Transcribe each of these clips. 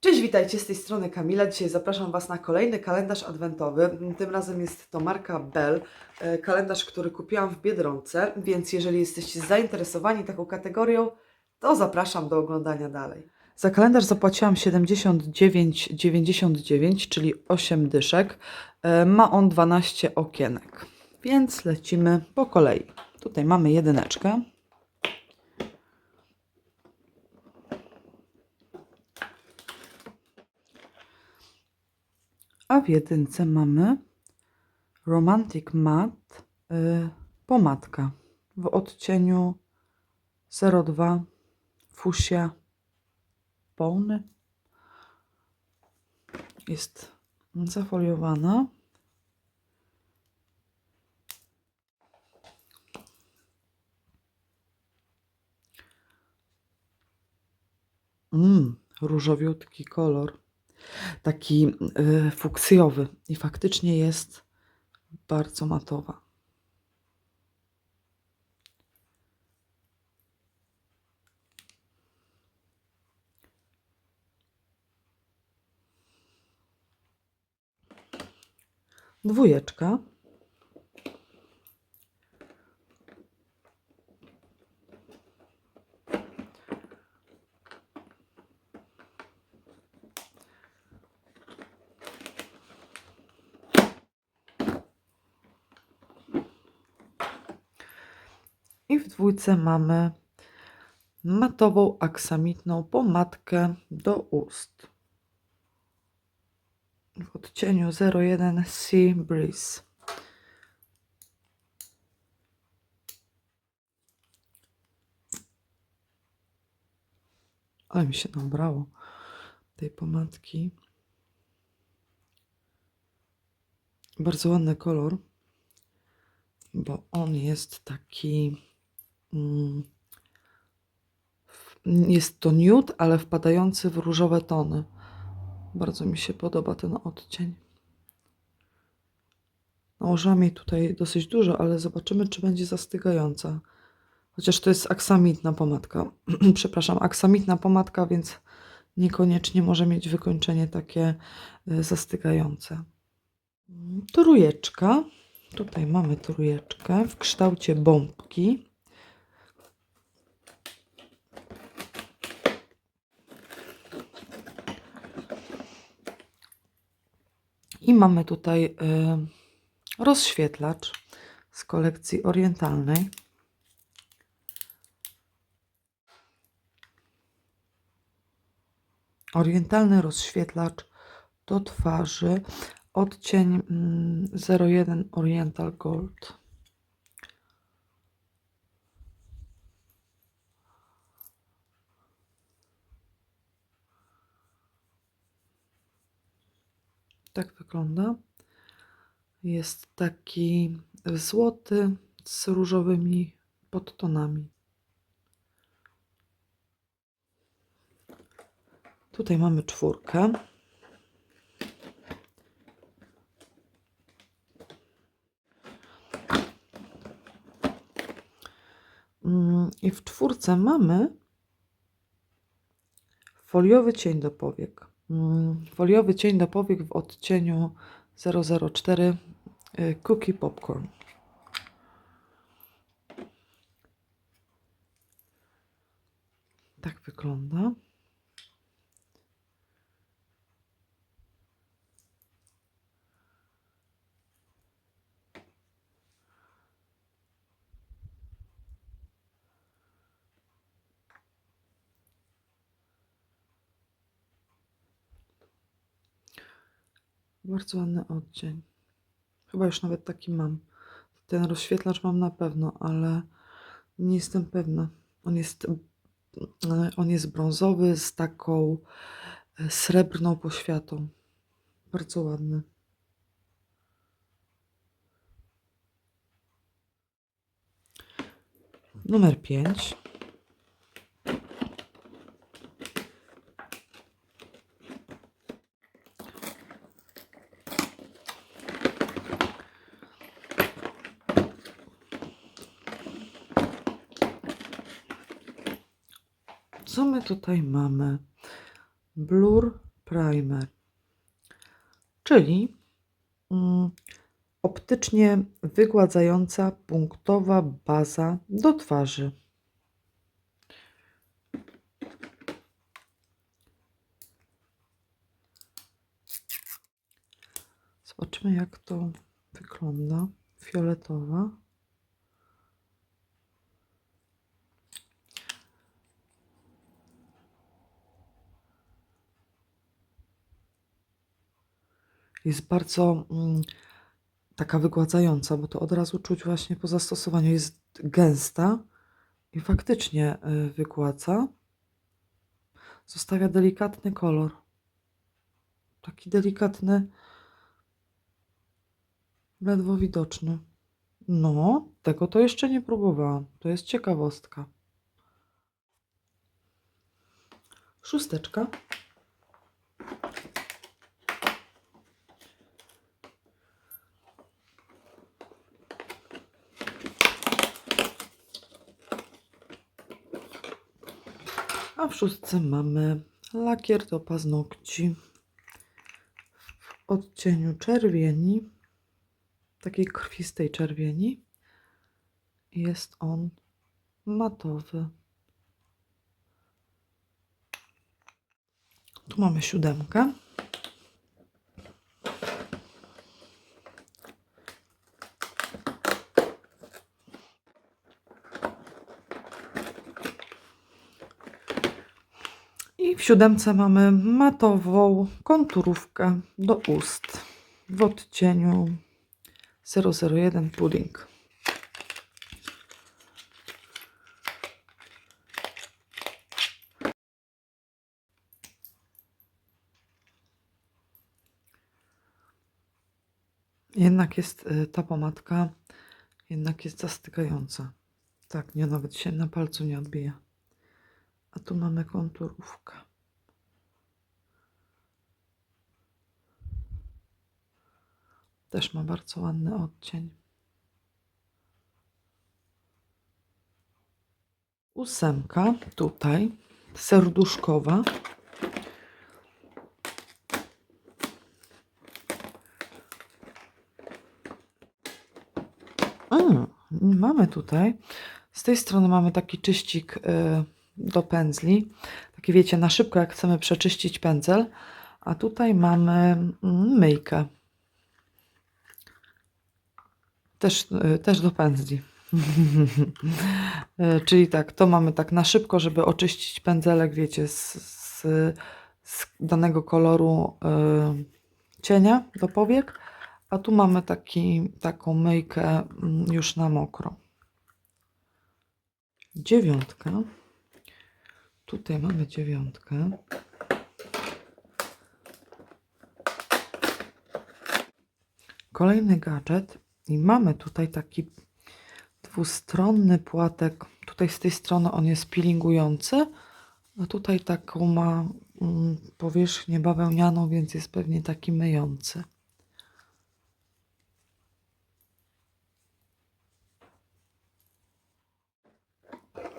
Cześć, witajcie z tej strony Kamila. Dzisiaj zapraszam Was na kolejny kalendarz adwentowy. Tym razem jest to marka Bell, e, kalendarz, który kupiłam w Biedronce, więc jeżeli jesteście zainteresowani taką kategorią, to zapraszam do oglądania dalej. Za kalendarz zapłaciłam 79,99, czyli 8 dyszek. E, Ma on 12 okienek, więc lecimy po kolei. Tutaj mamy jedyneczkę. W jedynce mamy Romantic Matte y, pomadka w odcieniu 02 fusia pełny. Jest zafoliowana. Mm, różowiutki kolor taki y, fuksjowy i faktycznie jest bardzo matowa. Dwójeczka. I w dwójce mamy matową aksamitną pomadkę do ust. W odcieniu 01 Sea Breeze. Ale mi się nabrało tej pomadki. Bardzo ładny kolor, bo on jest taki. Mm, jest to nude, ale wpadający w różowe tony. Bardzo mi się podoba ten odcień. Nałożyłam jej tutaj dosyć dużo, ale zobaczymy, czy będzie zastygająca. Chociaż to jest aksamitna pomadka. Przepraszam, aksamitna pomadka, więc niekoniecznie może mieć wykończenie takie y, zastygające. Mm, Trójeczka. Tutaj mamy trójeczkę w kształcie bombki. I mamy tutaj y, rozświetlacz z kolekcji orientalnej. Orientalny rozświetlacz do twarzy, odcień mm, 01 Oriental Gold. Tak wygląda. Jest taki złoty z różowymi podtonami. Tutaj mamy czwórkę. Mm, I w czwórce mamy foliowy cień do powiek. Mm, Foliowy cień do powiek w odcieniu 004 y, Cookie Popcorn. Tak wygląda. Bardzo ładny odcień. Chyba już nawet taki mam. Ten rozświetlacz mam na pewno, ale nie jestem pewna. On jest, on jest brązowy z taką e, srebrną poświatą. Bardzo ładny. Numer 5. Co my tutaj mamy? Blur Primer. Czyli mm, optycznie wygładzająca punktowa baza do twarzy. Zobaczmy, jak to wygląda. Fioletowa. Jest bardzo mm, taka wygładzająca, bo to od razu czuć właśnie po zastosowaniu. Jest gęsta i faktycznie y, wygładza. Zostawia delikatny kolor. Taki delikatny, ledwo widoczny. No, tego to jeszcze nie próbowałam. To jest ciekawostka. Szósteczka. A w szóstce mamy lakier do paznokci w odcieniu czerwieni, takiej krwistej czerwieni. Jest on matowy. Tu mamy siódemkę. I w siódemce mamy matową konturówkę do ust w odcieniu 001 pudding. Jednak jest y, ta pomadka, jednak jest zastykająca. Tak, nie, nawet się na palcu nie odbija. A tu mamy konturówkę. Też ma bardzo ładny odcień. Ósemka tutaj, serduszkowa. Mamy tutaj, z tej strony mamy taki czyścik y, do pędzli. Taki wiecie, na szybko jak chcemy przeczyścić pędzel. A tutaj mamy mm, myjkę. Też, y, też do pędzli. Y, Czyli tak, to mamy tak na szybko, żeby oczyścić pędzelek, wiecie, z, z, z danego koloru y, cienia do powiek. A tu mamy taki, taką myjkę mm, już na mokro. Dziewiątka. Tutaj mamy dziewiątkę. Kolejny gadżet i mamy tutaj taki dwustronny płatek. Tutaj z tej strony on jest peelingujący, a tutaj taką ma mm, powierzchnię bawełnianą, więc jest pewnie taki myjący.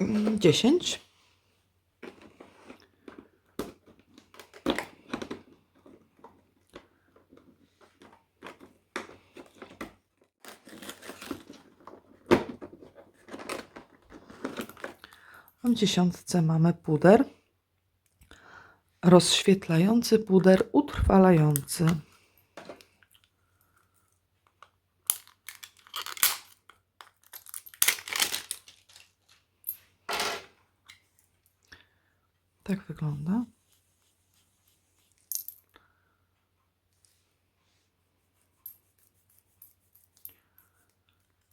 Mm, Dziesięć. W dziesiątce mamy puder. Rozświetlający puder utrwalający. Tak wygląda.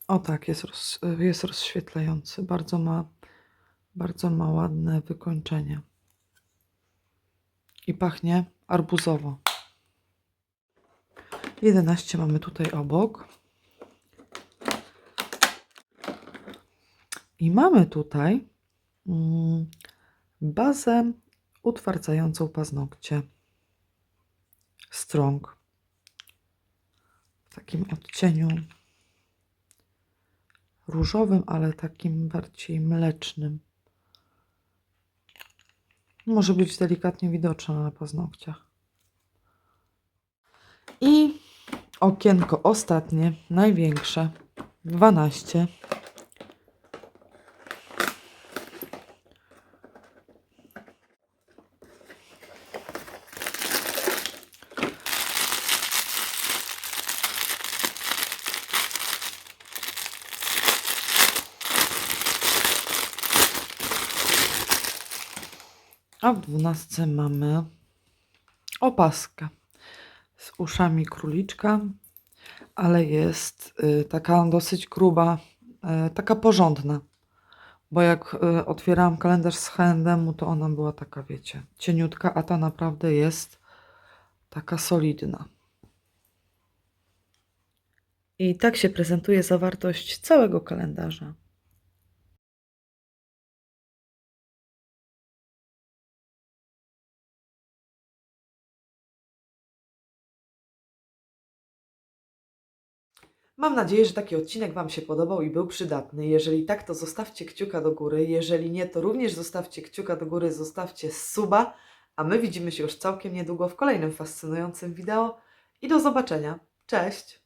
O tak, jest, roz, jest rozświetlający. Bardzo ma, bardzo ma ładne wykończenie. I pachnie arbuzowo. 11 mamy tutaj obok. I mamy tutaj mm, bazę utwardzającą paznokcie. Strong. W takim odcieniu różowym, ale takim bardziej mlecznym. Może być delikatnie widoczna na paznokciach. I okienko ostatnie, największe, 12. A w dwunastce mamy opaskę z uszami króliczka, ale jest y, taka dosyć gruba, y, taka porządna. Bo jak y, otwierałam kalendarz z H&M, to ona była taka, wiecie, cieniutka, a ta naprawdę jest taka solidna. I tak się prezentuje zawartość całego kalendarza. Mam nadzieję, że taki odcinek Wam się podobał i był przydatny. Jeżeli tak, to zostawcie kciuka do góry. Jeżeli nie, to również zostawcie kciuka do góry, zostawcie suba. A my widzimy się już całkiem niedługo w kolejnym fascynującym wideo. I do zobaczenia. Cześć!